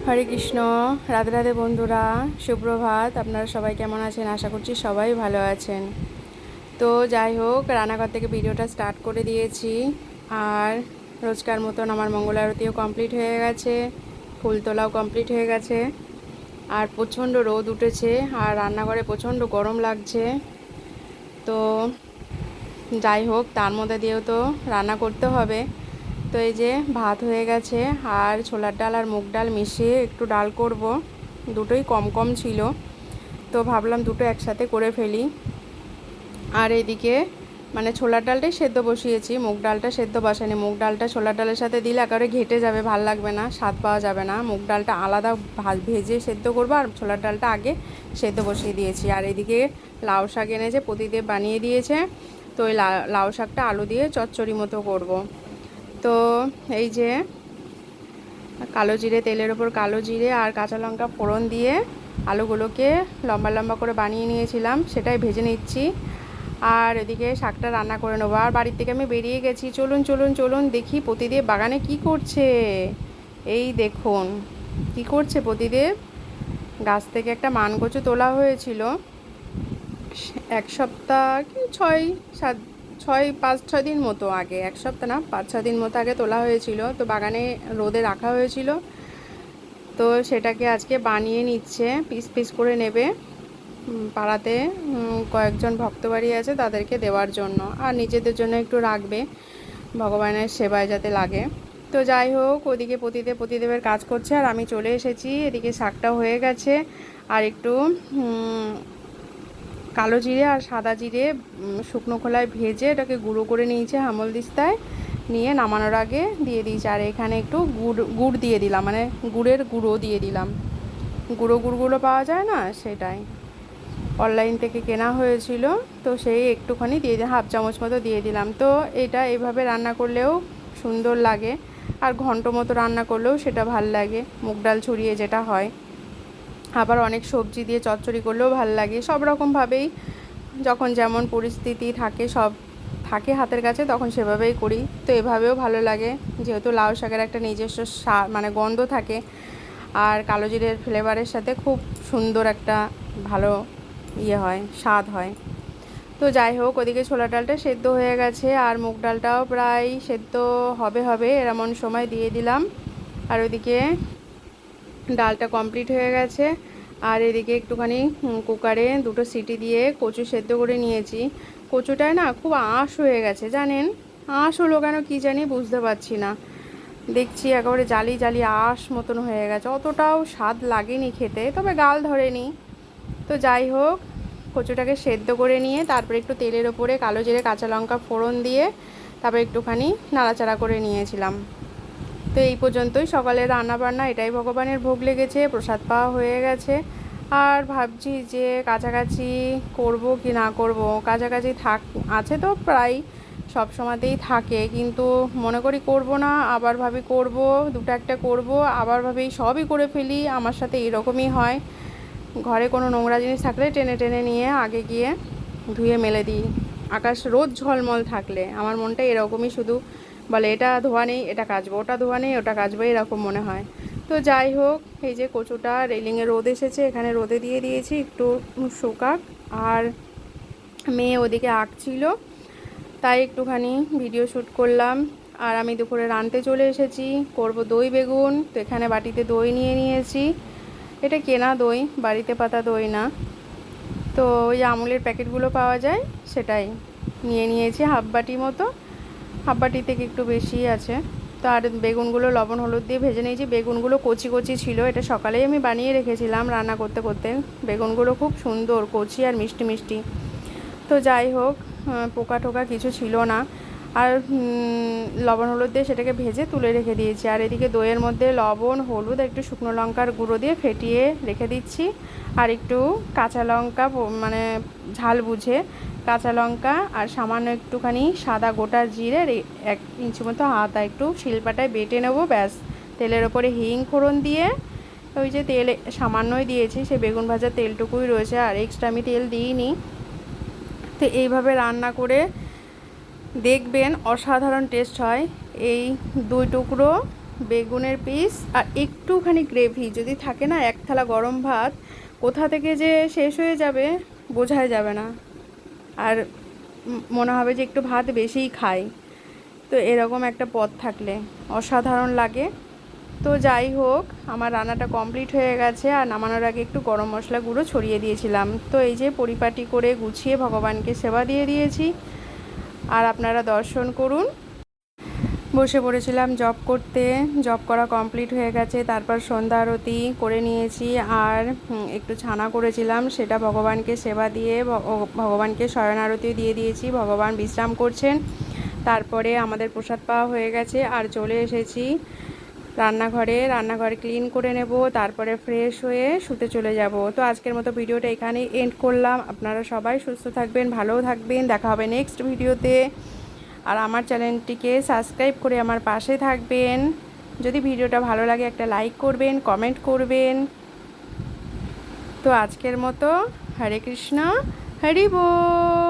হরে কৃষ্ণ, রাধে রাধে বন্ধুরা, সুপ্রভাত। আপনারা সবাই কেমন আছেন? আশা করছি সবাই ভালো আছেন। তো যাই হোক, রান্নাঘর থেকে ভিডিওটা স্টার্ট করে দিয়েছি। আর রোজকার মতন আমার মঙ্গল আরতিও কমপ্লিট হয়ে গেছে, ফুল তোলাও কমপ্লিট হয়ে গেছে। আর প্রচণ্ড রোদ উঠেছে, আর রান্নাঘরে প্রচণ্ড গরম লাগছে। তো যাই হোক, তার মধ্যে দিয়েও তো রান্না করতে হবে। তো এই যে ভাত হয়ে গেছে আর ছোলার ডাল আর মুগ ডাল মিশিয়ে একটু ডাল করব। দুটোই কম কম ছিল। তো ভাবলাম দুটো একসাথে করে ফেলি। আর এদিকে মানে ছোলার ডালটাই সেদ্ধ বসিয়েছি, মুগ ডালটা সেদ্ধ বসানি মুগ ডালটা ছোলার ডালের সাথে দিলে একেবারে ঘেটে যাবে, ভালো লাগবে না, স্বাদ পাওয়া যাবে না। মুগ ডালটা আলাদা ভাজ, ভেজে সেদ্ধ করব আর ছোলার ডালটা আগে সেদ্ধ বসিয়ে দিয়েছি। আর এদিকে লাউ শাক এনেছে প্রতিদেব বানিয়ে দিয়েছে। তো ওই লাউ শাকটা আলু দিয়ে চচ্চড়ি মতো করব। তো এই যে কালো জিরে, তেলের ওপর কালো জিরে আর কাঁচা লঙ্কা ফোড়ন দিয়ে আলুগুলোকে লম্বা লম্বা করে বানিয়ে নিয়েছিলাম, সেটাই ভেজে নিচ্ছি। আর এদিকে শাকটা রান্না করে নেব। আর বাড়ির থেকে আমি বেরিয়ে গেছি। চলুন চলুন চলুন দেখি প্রতিদেব বাগানে কি করছে। এই দেখুন, কি করছে প্রতিদেব? গাছ থেকে একটা মানকচু তোলা হয়েছিল। এক সপ্তাহ কি? ছয়, সাত ছয়, পাঁচ, ছয় দিন মতো আগে, এক সপ্তাহ না, পাঁচ ছ দিন মতো আগে তোলা হয়েছিল। তো বাগানে রোদে রাখা হয়েছিল। তো সেটাকে আজকে বানিয়ে নিচ্ছে, পিস পিস করে নেবে। পাড়াতে কয়েকজন ভক্ত বাড়ি আছে তাদেরকে দেওয়ার জন্য। আর নিজেদের জন্য একটু রাখবে, ভগবানের সেবায় যাতে লাগে। তো যাই হোক, ওদিকে পতিদেব, পতিদেবের কাজ করছে, আর আমি চলে এসেছি। এদিকে শাকটা হয়ে গেছে। আর একটু কালো জিরে আর সাদা জিরে শুকনো খোলায় ভেজে এটাকে গুঁড়ো করে নিয়েছে হামল দিস্তায়। নিয়ে নামানোর আগে দিয়ে দিয়েছি। আর এখানে একটু গুড় গুড় দিয়ে দিলাম। মানে গুড়ের গুঁড়ো দিয়ে দিলাম। গুঁড়ো গুড়গুলো পাওয়া যায় না? সেটাই। অনলাইন থেকে কেনা হয়েছিল। তো সেই একটুখানি দিয়ে দিই হাফ চামচ মতো দিয়ে দিলাম। তো এটা এইভাবে রান্না করলেও সুন্দর লাগে। আর ঘন্ট মতো রান্না করলেও সেটা ভালো লাগে। মুগ ডাল ছড়িয়ে যেটা হয়। আবার অনেক সবজি দিয়ে চচ্চড়ি করলেও ভালো লাগে। সব রকমভাবেই যখন যেমন পরিস্থিতি থাকে, সব থাকে হাতের কাছে, তখন সেভাবেই করি। তো এভাবেও ভালো লাগে। যেহেতু লাউ শাকের একটা নিজস্ব মানে গন্ধ থাকে, আর কালো জিরের ফ্লেভারের সাথে খুব সুন্দর একটা ভালো ইয়ে হয়, স্বাদ হয়। তো যাই হোক, ওদিকে ছোলা ডালটা সেদ্ধ হয়ে গেছে, আর মুগ ডালটাও প্রায় সেদ্ধ হবে হবে এমন সময় দিয়ে দিলাম। আর ওদিকে ডালটা কমপ্লিট হয়ে গেছে। আর এদিকে একটুখানি কুকারে দুটো সিটি দিয়ে কচু সেদ্ধ করে নিয়েছি। কচুটায় না খুব আঁশ হয়ে গেছে, জানেন? আঁশ হলো কেন কী জানি বুঝতে পারছি না। দেখছি একেবারে জালি জালি আঁশ মতন হয়ে গেছে। অতটাও স্বাদ লাগেনি খেতে, তবে গাল ধরেনি। তো যাই হোক, কচুটাকে সেদ্ধ করে নিয়ে তারপরে একটু তেলের ওপরে কালো জিরে কাঁচা লঙ্কা ফোড়ন দিয়ে তারপরে একটুখানি নাড়াচাড়া করে নিয়েছিলাম। তো এই পর্যন্তই। সকালে রান্না বান্না এটাই ভগবানের ভোগ লেগেছে, প্রসাদ পাওয়া হয়ে গেছে। আর ভাবছি যে কাছাকাছি করব কি না করব। কাছাকাছি থাক, আছে তো প্রায় সব সময়তেই থাকে, কিন্তু মনে করি করব না, আবার ভাবি করব, দুটো একটা করব, আবার ভাবি সবই করে ফেলি, আমার সাথে এরকমই হয়। ঘরে কোনো নোংরা জিনিস থাকলে টেনে টেনে নিয়ে আগে গিয়ে ধুয়ে মেলে দিই। আকাশ রোদ ঝলমল থাকলে, আমার মনটা এরকমই শুধু বলে, এটা ধোয়া নেই, এটা কাচবো। ওটা ধোয়া নেই, ওটা কাচবো এরকম মনে হয়। তো যাই হোক, এই যে কচুটা রেলিংয়ে রোদ এসেছে, এখানে রোদে দিয়ে দিয়েছি একটু শুকাক আর মেয়ে ওদিকে আঁকছিল, তাই একটুখানি ভিডিও শ্যুট করলাম। আর আমি দুপুরে রানতে চলে এসেছি, করব দই বেগুন। তো এখানে বাটিতে দই নিয়ে নিয়েছি। এটা কেনা দই, বাড়িতে পাতা দই না। তো ওই আমুলের প্যাকেটগুলো পাওয়া যায়, সেটাই নিয়ে নিয়েছি হাফ বাটি মতো। হাফ বাটি থেকে একটু বেশি আছে। তো আর বেগুনগুলো লবণ, হলুদ দিয়ে ভেজে নিয়েছি। বেগুনগুলো কচি কচি ছিল। এটা সকালেই আমি বানিয়ে রেখেছিলাম রান্না করতে করতে। বেগুনগুলো খুব সুন্দর, কচি আর মিষ্টি মিষ্টি। তো যাই হোক পোকা টোকা কিছু ছিল না। আর লবণ, হলুদ দিয়ে সেটাকে ভেজে তুলে রেখে দিয়েছি। আর এদিকে দইয়ের মধ্যে লবণ, হলুদ আর একটু শুকনো লঙ্কার গুঁড়ো দিয়ে ফেটিয়ে রেখে দিচ্ছি। আর একটু কাঁচা লঙ্কা মানে ঝাল বুঝে কাঁচা লঙ্কা আর সামান্য একটুখানি সাদা গোটা জিরে এক ইঞ্চি মতো আদা একটু শিলপাটায় বেটে নেব, ব্যাস। তেলের ওপরে হিং ফোড়ন দিয়ে ওই যে তেল সামান্যই দিয়েছি সে বেগুন ভাজার তেলটুকুই রয়েছে। আর এক্সট্রা আমি তেল দিইনি। তো এইভাবে রান্না করে দেখবেন অসাধারণ টেস্ট হয়। এই দুই টুকরো বেগুনের পিস আর একটুখানি গ্রেভি যদি থাকে না, এক থালা গরম ভাত, কোথা থেকে যে শেষ হয়ে যাবে বোঝাই যাবে না। আর মনে হবে যে একটু ভাত বেশিই খাই। তো এরকম একটা পদ থাকলে অসাধারণ লাগে। তো যাই হোক, আমার রান্নাটা কমপ্লিট হয়ে গেছে আর নামানোর আগে একটু গরম মশলা গুঁড়ো ছড়িয়ে দিয়েছিলাম। তো এই যে পরিপাটি করে গুছিয়ে ভগবানকে সেবা দিয়ে দিয়েছি। আর আপনারা দর্শন করুন। বসে পড়েছিলাম জব করতে, জব করা কমপ্লিট হয়ে গেছে, তারপর সন্ধ্যা আরতি করে নিয়েছি আর একটু ছানা করেছিলাম, সেটা ভগবানকে সেবা দিয়ে ভগবানকে শয়ন আরতি দিয়ে দিয়েছি, ভগবান বিশ্রাম করছেন। তারপরে আমাদের প্রসাদ পাওয়া হয়ে গেছে আর চলে এসেছি রান্নাঘরে, রান্নাঘর ক্লিন করে নেব, তারপরে ফ্রেশ হয়ে শুতে চলে যাব। তো আজকের মতো ভিডিওটা এখানেই এন্ড করলাম। আপনারা সবাই সুস্থ থাকবেন, ভালোও থাকবেন। দেখা হবে নেক্সট ভিডিওতে। আর আমার চ্যানেলটিকে সাবস্ক্রাইব করে আমার পাশে থাকবেন। যদি ভিডিওটা ভালো লাগে একটা লাইক করবেন কমেন্ট করবেন। তো আজকের মতো হরে কৃষ্ণ, হরি বল।